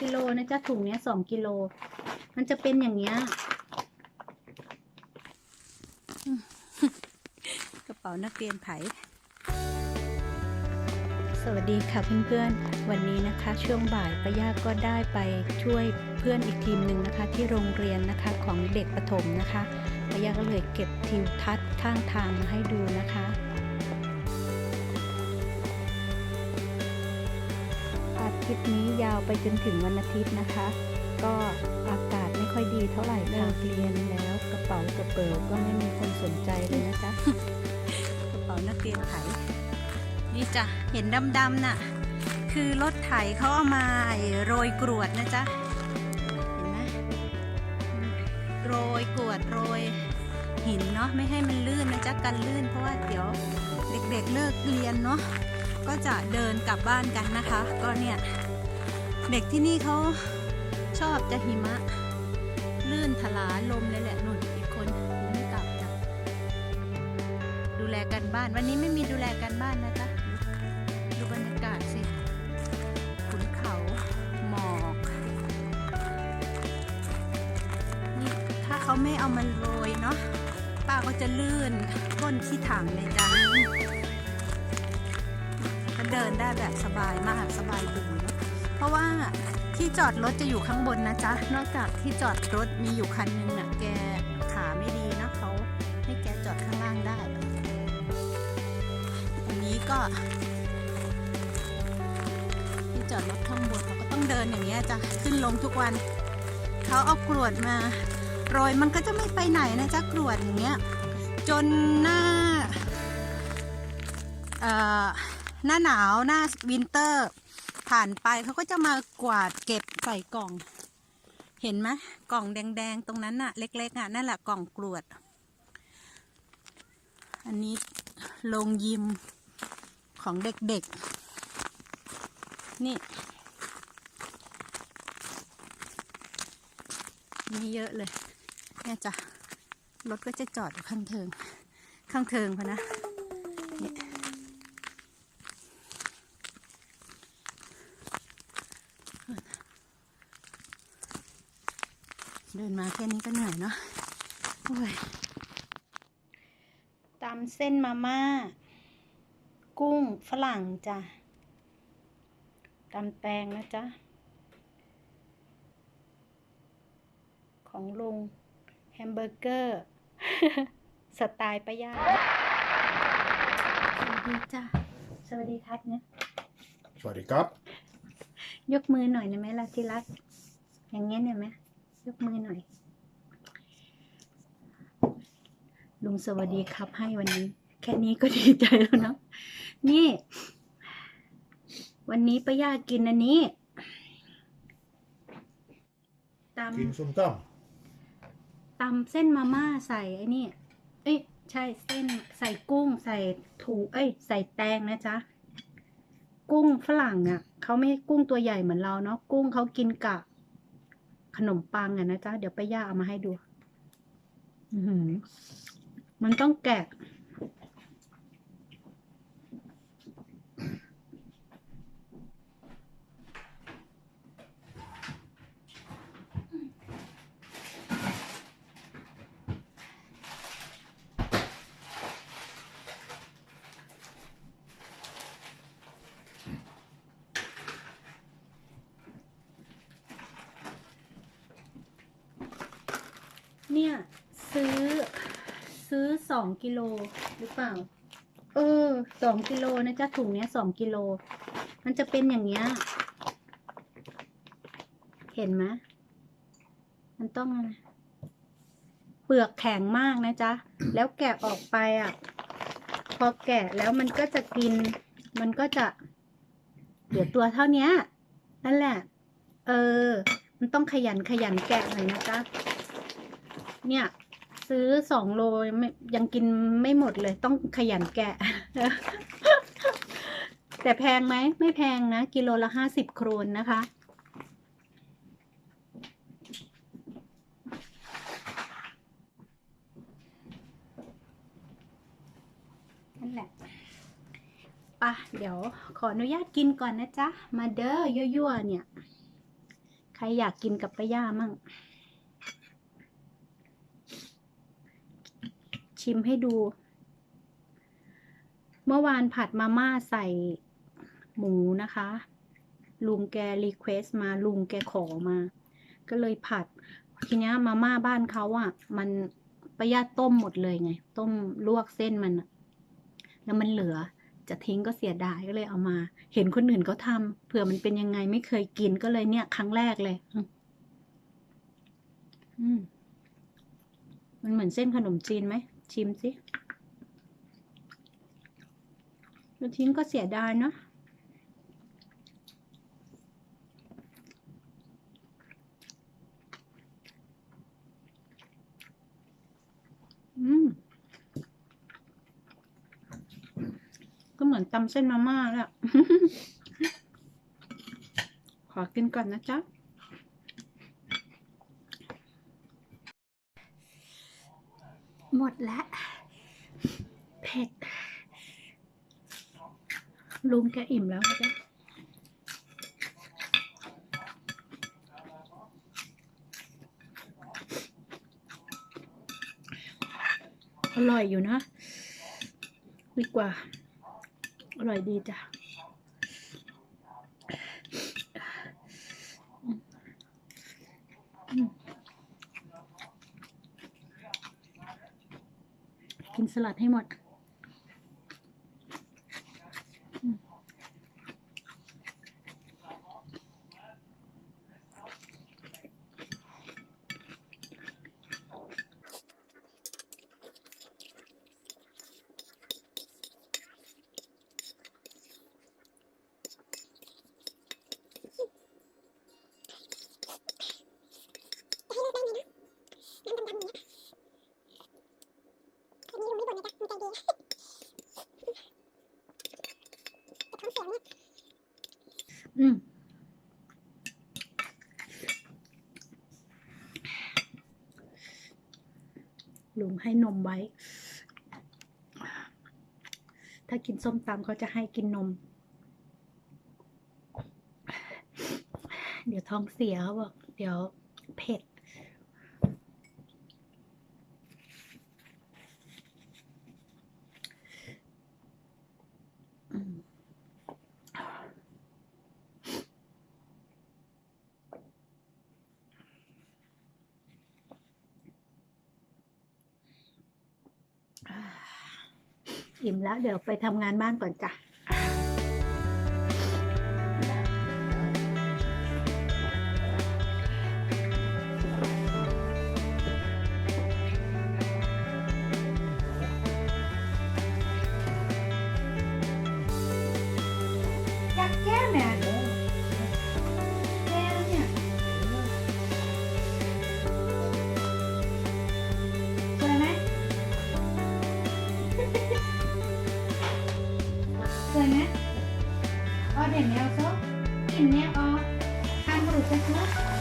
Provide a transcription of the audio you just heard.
กิโลนะจ๊ะถุงเนี้ยสองกิโล มันจะเป็นอย่างเงี้ยกระเป๋านักเรียนไผสวัสดีค่ะเพื่อนๆ วันนี้นะคะช่วงบ่ายป้าย่าก็ได้ไปช่วยเพื่อนอีกทีมหนึ่งนะคะ ที่โรงเรียนนะคะของเด็กประถมนะคะป้าย่าก็เลยเก็บทิวทัศน์ข้างทางมาให้ดูนะคะ อาทิตย์นี้ยาวไปจนถึงวันอาทิตย์นะคะ ก็อากาศไม่ค่อยดีเท่าไหร่เลิกเรียนแล้วกระเป๋ากระเป๋าก็ไม่มีคนสนใจเลยนะจ๊ะกระเป๋านักเรียนไถนี่จ้ะเห็นดำๆน่ะ คือรถไถเขาเอามาโรยกรวดนะจ๊ะเห็นไหมโรยกรวดโรยหินเนาะไม่ให้มันลื่นนะจ๊ะกันลื่นเพราะว่าเดี๋ยวเด็กๆเลิกเรียนเนาะ ก็จะเดินกลับบ้านกันนะคะ ก็เนี่ย เด็กที่นี่เขาชอบจะหิมะ ลื่นถลาลมเลยแหละนุ่นอีกคนไม่กลับจ้ะดูแลกันบ้าน วันนี้ไม่มีดูแลกันบ้านนะจ๊ะดูบรรยากาศสิขุนเขาหมอกนี่ถ้าเขาไม่เอามาโรยเนาะป้าก็จะลื่นก้นขี้ถังเลยจ้ะ ก็เดินได้แบบสบายมากสบายดีเพราะว่าที่จอดรถจะอยู่ข้างบนนะจ๊ะ นอกจากที่จอดรถมีอยู่คันนึงน่ะแกขาไม่ดีนะเขาให้แกจอดข้างล่างได้อันนี้ก็ ที่จอดรถข้างบนเขาก็ต้องเดินอย่างเงี้ยจ้ะขึ้นลงทุกวันเขาเอากรวดมาโรยมันก็จะไม่ไปไหนนะจ๊ะกรวดอย่างเงี้ยจนหน้า เอ่อ หน้าหนาวหน้าวินเตอร์ ผ่านไปเขาก็จะมากวาดเก็บใส่กล่อง เห็นไหมกล่องแดงๆ ตรงนั้นน่ะ เล็กๆอะนั่นแหละกล่องกรวด อันนี้โรงยิมของเด็กๆ นี่ มีเยอะเลยเนี่ยจ้ะรถก็จะจอดอยู่ข้างเทิง ข้างเทิงพะนะเนี่ย เดินมาแค่นี้ก็เหนื่อยเนาะโอ้ยตำเส้นมาม่า กุ้งฝรั่งจ้ะตำแตงนะจ๊ะ ของลุงแฮมเบอร์เกอร์ สไตล์ป้าย่าสวัสดีจ้ะ สวัสดีครับเนี่ยสวัสดีครับ ยกมือหน่อยได้ไหมล่ะที่รัก อย่างเงี้ยเนี่ยไหม ยกมือหน่อย ลุงสวัสดีครับให้วันนี้ แค่นี้ก็ดีใจแล้วเนาะนี่ วันนี้ป้าย่ากินอันนี้ตำกินส้มตตำเส้นมาม่าใส่ไอ้นี่ เอ้ยใช่เส้นใส่กุ้งใส่ถูเอ้ย ใส่แตงนะจ๊ะกุ้งฝรั่งอะเขาไม่กุ้งตัวใหญ่เหมือนเราเนาะกุ้งเขากินกับข นมปังอะนะจ๊ะ เดี๋ยวไปย่าเอามาให้ดู มันต้องแกะ เนี่ยซื้อซื้อสองกิโลหรือเปล่า เออสองกิโลนะจ๊ะถุงเนี้ยสองกิโล มันจะเป็นอย่างเงี้ย เห็นไหมมันต้องเปลือกแข็งมากนะจ๊ะ แล้วแกะออกไปอะ พอแกะแล้วมันก็จะกิน มันก็จะเหลือตัวเท่านี้นั่นแหละ เออ มันต้องขยันขยันแกะหน่อยนะจ๊ะ เนี่ย ซื้อสองโลยังไม่ยังกินไม่หมดเลย ต้องขยันแกะ แต่แพงไหม ไม่แพงนะ กิโลละห้าสิบโครนนะคะนั่นแหละปะเดี๋ยวขออนุญาตกินก่อนนะจ๊ะ มาเด้อยั่วๆเนี่ย ใครอยากกินกับป้าย่ามั่ง ชิมให้ดู เมื่อวานผัดมาม่าใส่หมูนะคะ ลุงแกรีเควสมาลุงแกขอมา ก็เลยผัด ทีเนี้ยมาม่าบ้านเขาอะ่ะ มันประหยัดต้มหมดเลยไง ต้มลวกเส้นมันแล้วมันเหลือจะทิ้งก็เสียดายก็เลยเอามา เห็นคนอื่นเขาทำเผื่อมันเป็นยังไงไม่เคยกินก็เลยเนี่ย ครั้งแรกเลย อืมมันเหมือนเส้นขนมจีนไหม ชิมสิแล้วทิ้งก็เสียดายเนอะอืม ก็เหมือนตำเส้นมาม่าแหละขอกินก่อนนะจ๊ะ หมดแล้วเผ็ด ลุงแกอิ่มแล้วนะจ๊ะอร่อยอยู่นะ ดีกว่า อร่อยดีจ้ะอืม กินสลัดให้หมดอืมอืม ลุง ให้นมไว้ ถ้ากินส้มตำเขาจะให้กินนม เดี๋ยวท้องเสียเขาบอกเดี๋ยวเผ็ด อิ่มแล้วเดี๋ยวไปทำงานบ้านก่อนจ้ะ อเดี๋ยวนี้อาซะกินเนี่ยอ๋อทานกระดูกจะซุป